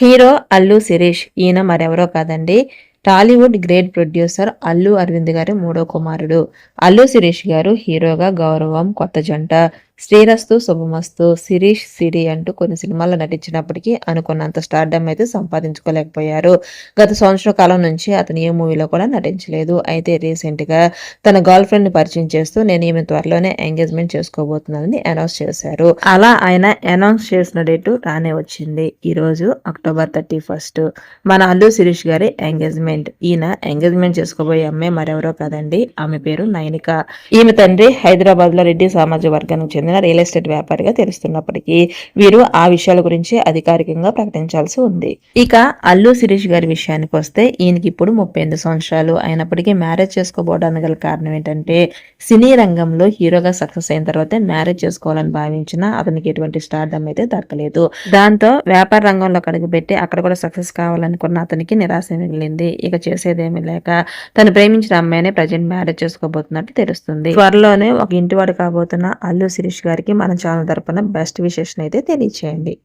Hero Allu Sirish. ఈయన మరెవరో కాదండి. టాలీవుడ్ గ్రేట్ ప్రొడ్యూసర్ అల్లు అరవింద్ గారి మూడో కుమారుడు. అల్లు శిరీష్ గారు హీరోగా గౌరవం కొత్త జంట. శ్రీరస్తు శుభమస్తు శిరీష్ సిరి అంటూ కొన్ని సినిమాల్లో నటించినప్పటికీ అనుకున్నంత స్టార్డమ్ అయితే సంపాదించుకోలేకపోయారు. గత సంవత్సర కాలం నుంచి అతను ఏ మూవీలో కూడా నటించలేదు. అయితే రీసెంట్గా తన గర్ల్ ఫ్రెండ్ని పరిచయం చేస్తూ నేను ఈమె త్వరలోనే ఎంగేజ్మెంట్ చేసుకోబోతున్నానని అనౌన్స్ చేశారు. అలా ఆయన అనౌన్స్ చేసిన డేటు రానే వచ్చింది. ఈరోజు అక్టోబర్ థర్టీ ఫస్ట్ మన అల్లు శిరీష్ గారి ఎంగేజ్మెంట్ ఈయన ఎంగేజ్మెంట్ చేసుకోబోయే అమ్మాయి మరెవరో కాదండి. ఆమె పేరు నయనిక ఈమె తండ్రి హైదరాబాద్లో రెడ్డి సామాజిక వర్గానికి చెందిన రియల్ ఎస్టేట్ వ్యాపారిగా తెలుస్తున్నప్పటికీ వీరు ఆ విషయాల గురించి అధికారికంగా ప్రకటించాల్సి ఉంది. ఇక అల్లు శిరీష్ గారి విషయానికి వస్తే ఈయనకి ఇప్పుడు ముప్పై ఎనిమిది సంవత్సరాలు. అయినప్పటికీ మ్యారేజ్ చేసుకోబోవడానికి గల కారణం ఏంటంటే సినీ రంగంలో హీరోగా సక్సెస్ అయిన తర్వాతే మ్యారేజ్ చేసుకోవాలని భావించిన అతనికి ఎటువంటి స్టార్డమ్ అయితే దక్కలేదు. దాంతో వ్యాపార రంగంలో పెట్టి అక్కడ కూడా సక్సెస్ కావాలనుకున్న అతనికి నిరాశ మిగిలింది. ఇక చేసేదేమీ లేక తను ప్రేమించిన అమ్మాయినే ప్రజెంట్ మ్యారేజ్ చేసుకోబోతున్నట్టు తెలుస్తుంది. త్వరలోనే ఒక ఇంటివాడు కాబోతున్న అల్లు శిరీష్ గారికి మన ఛానల్ తరపున బెస్ట్ విషెస్ అయితే తెలియచేయండి.